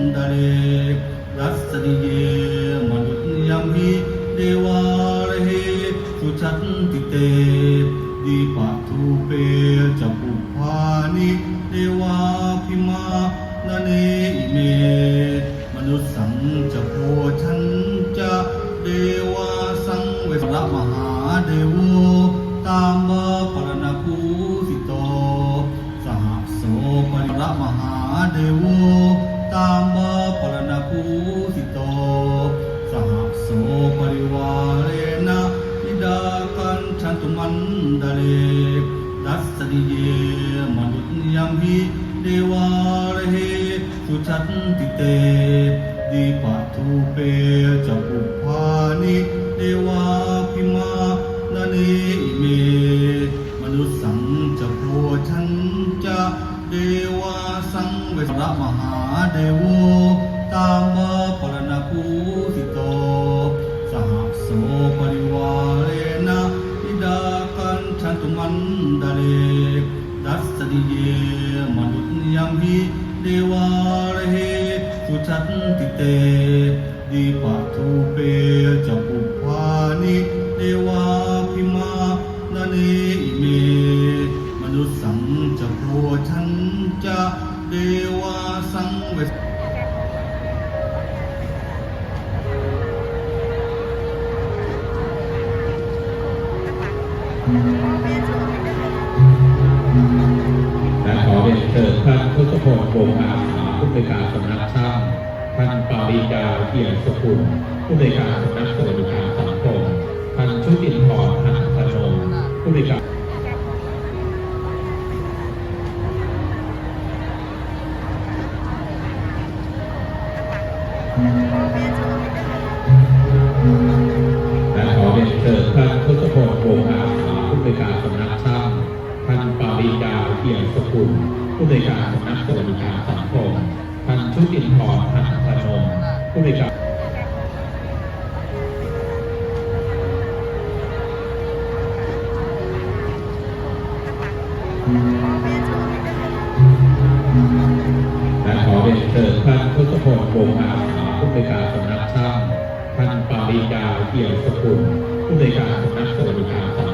मण्डले यास्तदीये मनुज्ञं हि देवालये सुचन्ति ते दीपधूपे च पुष्पानि देवाभिमानने इमे मनुस्सं च भोजं च देवासं वैफलमहादेवो ताम्बपरणपूसितो सहसो परिमलमहादेवो าเนอิเมมนุษย์สังจะโพชันจะเดวามหาปรณภูสิโต สหโสโวตสหโสปริวาเรนะนิดากันชันตุมันดาเลดัสสนิเยมนุษยังหิเดวาเรเหสุชันติเตดีปัทูเปจะปุพานิเดวาพิมานาเนเมมนุษสังจะโพชันจะเดวาสัง เวสระมหาเดโวตามบปรณภูสิโต สหโสปริวาเรนะนิดากันชันตุมันดาเลดัสสนิเยมนุษยังหิเดวาเรเหสุชันติเตดีปัทูเปจะปุพานิเดวาพิมานาเนอิเม มนุษย์สังจะโพชันจะ เดวาสังเวสและขอเรียนเชิญท่านพุทศพงศ์อาสาผู้บริการสำนักช่างท่านปาริยาเกียรติสกุลผู้บริการสำนักสวัสดิการสังคมท่านชุตินทร์ ผู้บริการสำนักสวัสดิการสังคมท่านชุตินทร์หันพนมผู้บริการและขอเรียนเชิญท่านทศพงศ์อาสาผู้บริการสำนักช่างท่านปาริยาเกียรติสกุลผู้บริการสำนักสวัสดิการสัง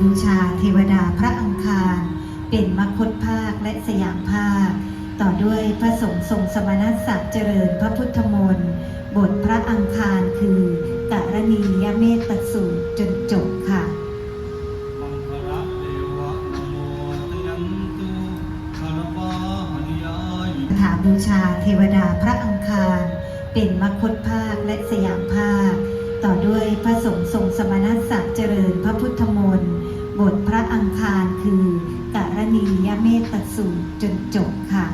บูชาเทวดาพระอังคาร เป็นมคตภาคและสยามภาค ต่อด้วยพระสงฆ์ทรงสมณศักดิ์เจริญพระพุทธมนต์บทพระอังคารคือกรณียเมตตสูตรจนจบค่ะถาบูชาเทวดาพระอังคาร เป็นมคตภาคและสยามภาค ต่อด้วยพระสงฆ์ทรงสมณศักดิ์เจริญพระพุทธมนต์บทพระอังคารคือกรณียเมตตสูตรจนจบค่ะ